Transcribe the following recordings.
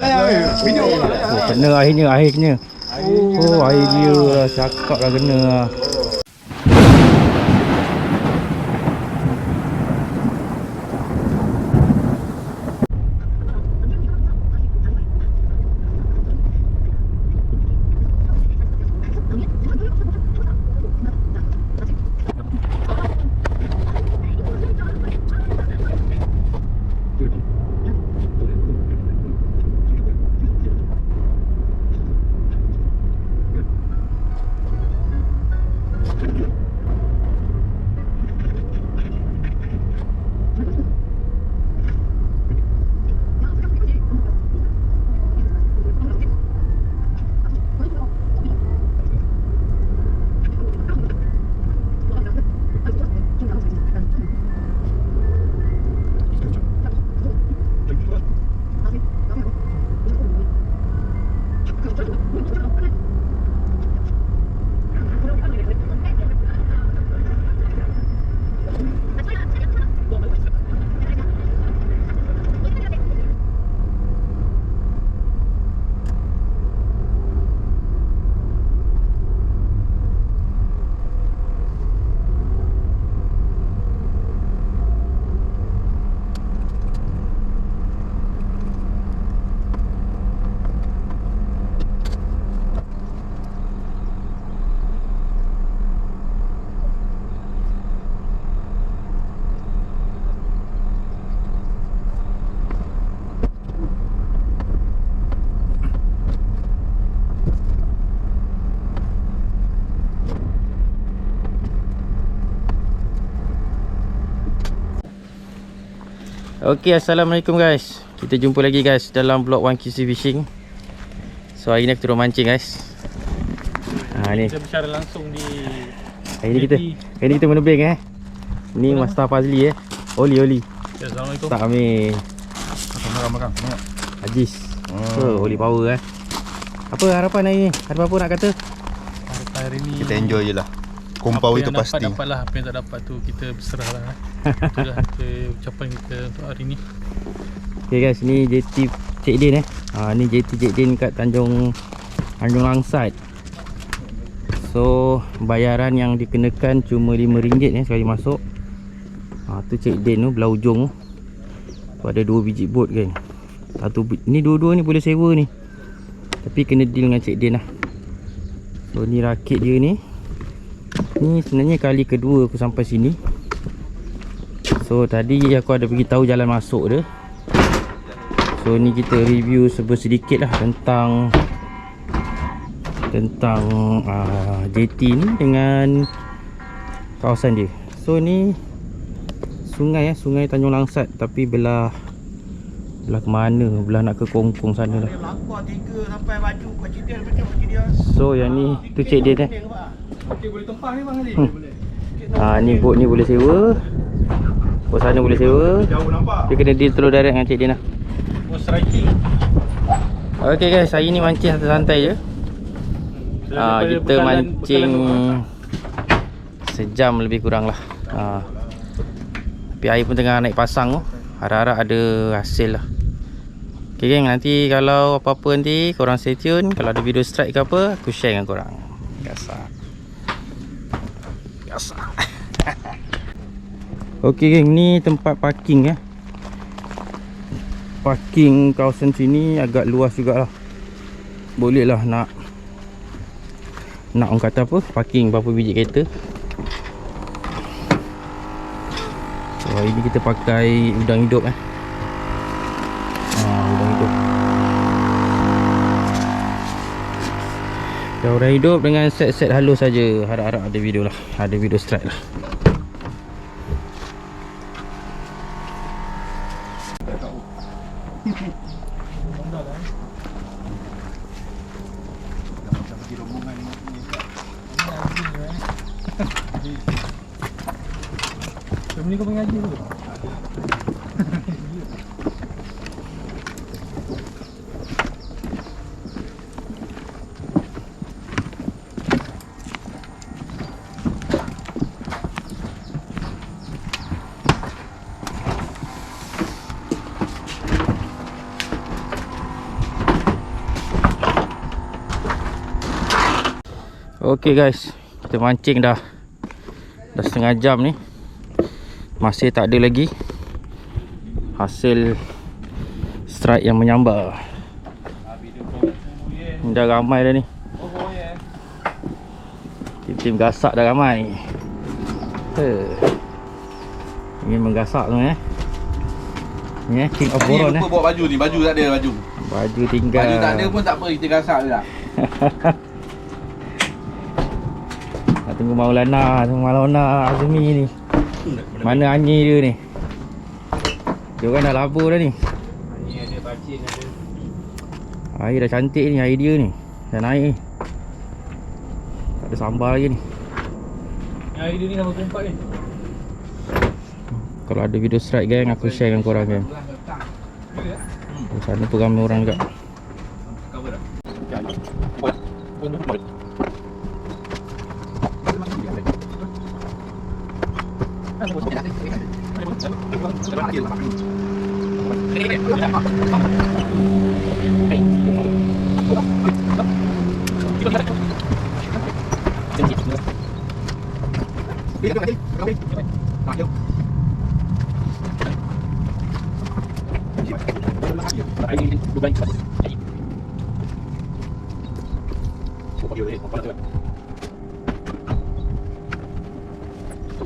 Oh, kena akhirnya, akhirnya. Oh, air dia lah. Cakap lah kena Okey, Assalamualaikum guys. Kita jumpa lagi guys dalam vlog 1QC Fishing. So hari ni aku turun mancing guys. Ha ni. Kita bercara langsung di Hari ni kita hari ni kita menebing eh. Ni Master Fazli eh. Oli oli. Ya, Assalamualaikum. Tak ambil Makan makan. Tengok. Ajis. Oh, oli power eh. Apa harapan hari ni? Ada apa-apa nak kata? Harapan hari ni Kita enjoy je lah. Kompau apa itu yang pasti. Dapat, dapat lah Apa yang tak dapat tu Kita berserah lah eh. Itulah kita, ucapan kita untuk hari ni Okay guys, ni JT Cik Din eh. Ha ni JT Cik Din kat Tanjung Tanjung Langsat. So, bayaran yang dikenakan cuma RM5 eh sekali masuk. Ha tu Cik Din tu belah ujung tu. Tu ada dua biji bot kan. Satu ni dua-dua ni boleh sewa ni. Tapi kena deal dengan Cik Din lah. So ni rakit dia ni. Ni sebenarnya kali kedua aku sampai sini. So tadi aku ada bagi tahu jalan masuk dia. So ni kita review sedikit lah tentang tentang uh, JT ni dengan kawasan dia. So ni sungai ya, sungai Tanjung Langsat tapi belah belah ke mana? Belah nak ke Kongkong sana lah. So yang ni tu cik dia eh. Okey boleh tempah ni bang Ali Hmm. Ha ni bot ni boleh sewa. Bot sana boleh sewa. Jauh nampak. Dia kena deal terus direct dengan cik dia lah. Oh striking Okay guys, hari ni mancing santai-santai je. Ha, Daripada kita bekalan- mancing bekalan sejam lebih kurang lah. Ha. Tapi air pun tengah naik pasang tu. Harap-harap ada hasil lah. Okay geng, nanti kalau apa-apa nanti korang stay tune. Kalau ada video strike ke apa, aku share dengan korang. Biasa. Biasa. Okay geng, ni tempat parking ya. Parking kawasan sini agak luas jugalah. Boleh lah nak nak orang kata apa parking berapa biji kereta so hari ni kita pakai udang hidup eh ha, udang hidup Dah udang hidup dengan set-set halus saja. Harap-harap ada video lah. Ada video strike lah. Jom ni kau mengaji tu Okey guys, kita mancing dah dah setengah jam ni. Masih tak ada lagi hasil strike yang menyambar. Dah ramai dah ni. Tim-tim gasak dah ramai. He. Ini menggasak tu eh. Ni eh King of Boron eh. Lupa bawa baju ni, baju tak ada baju. Baju tinggal. Baju tak ada pun tak apa, kita gasak je lah. Tunggu Maulana, tunggu Maulana Azmi ni. Mana Anyi dia ni? Dia orang dah labur dah ni. Air dah cantik ni, air dia ni. Dah naik ni. Tak ada sambal lagi ni. Yang dia ni sama kumpat ni. Kalau ada video strike gang, aku share dengan korang gang. Di sana pun ramai orang juga. Yeah,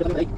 I don't know.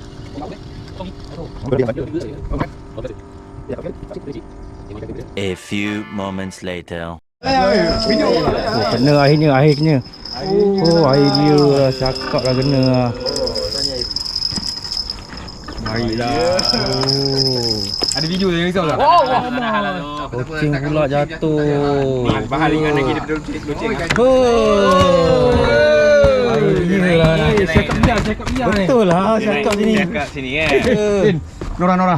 A few moments later. Oh, kena akhirnya, akhirnya. Oh, air dia lah. Cakap lah kena lah. Baiklah. Oh. Ada video yang risau tak? Kucing pula jatuh. Bahan ringan lagi daripada loceng. Oh. Biar ni. Betul lah cakap sini. Cakap sini kan. Eh. Nora, Nora.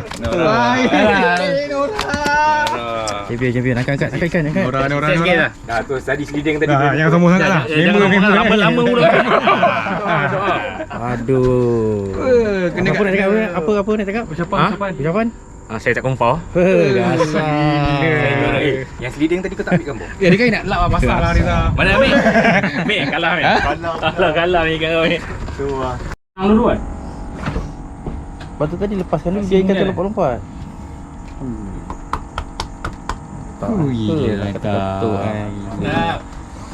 Champion, champion. Angkat, angkat, angkat ikan, angkat. Nora, Nora, Nora. Dah tu tadi sliding tadi. Dah, jangan sombong sangat lah. Member, member. Lama-lama mula. Aduh. kena apa nak cakap? Apa apa nak cakap? Ucapan, Ha? ucapan. Ucapan? Ah, saya tak kompau. Eh, Dasar. Eh, yang sliding tadi kau tak ambil gambar? Eh, dia kan nak lap lah pasal lah Riza. Mana Amir? Amir kalah Amir. Kalah kalah ni kan Amir. Tu ah. Hang dulu kan? Lepas tu tadi lepaskan dulu dia ikan tu lompat-lompat. Tak Ui, dia nak kata. ketuk kan. Nah,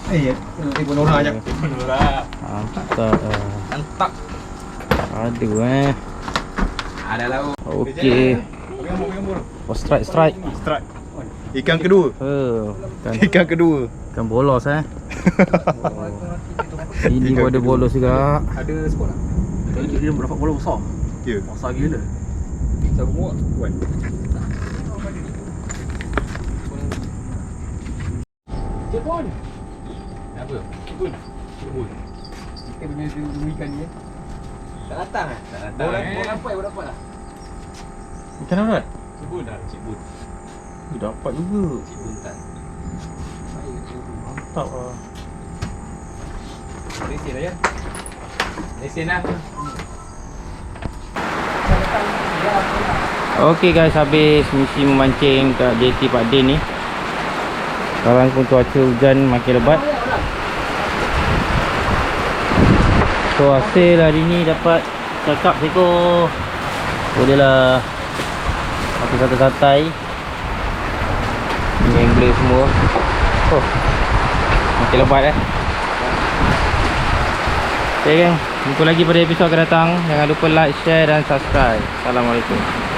Eh, ibu Nora je. Mantap. Mantap. Aduh eh. Ada lauk. Okey. Oh, strike strike. Strike. Ikan kedua. Eh, kan Ikan kedua. kan bolos eh. Ini pun ada bolos juga. Ada sekolah. Dia dapat bola besar. Ya. Besar gila. Saya muat. Wan. Jepun. Apa? Kebun. Kebun. Kita punya dulu ikan ni. eh. Tak datang eh? Tak datang. Baru eh. baru dapat, baru dapat lah. Ikan apa? Kebun dah, cik bun. Dapat juga. Cik bun tak. Mantap ah. Lesen lah ya. Lesen lah. Okey guys, habis misi memancing kat JT Pak Din ni. Sekarang pun cuaca hujan makin lebat. So hasil hari ni dapat cakap seko. Bolehlah aku santai-santai. Ini angler semua. Oh. Makin lebat eh. Okay gang, jumpa lagi pada episod akan datang. Jangan lupa like, share dan subscribe. Assalamualaikum.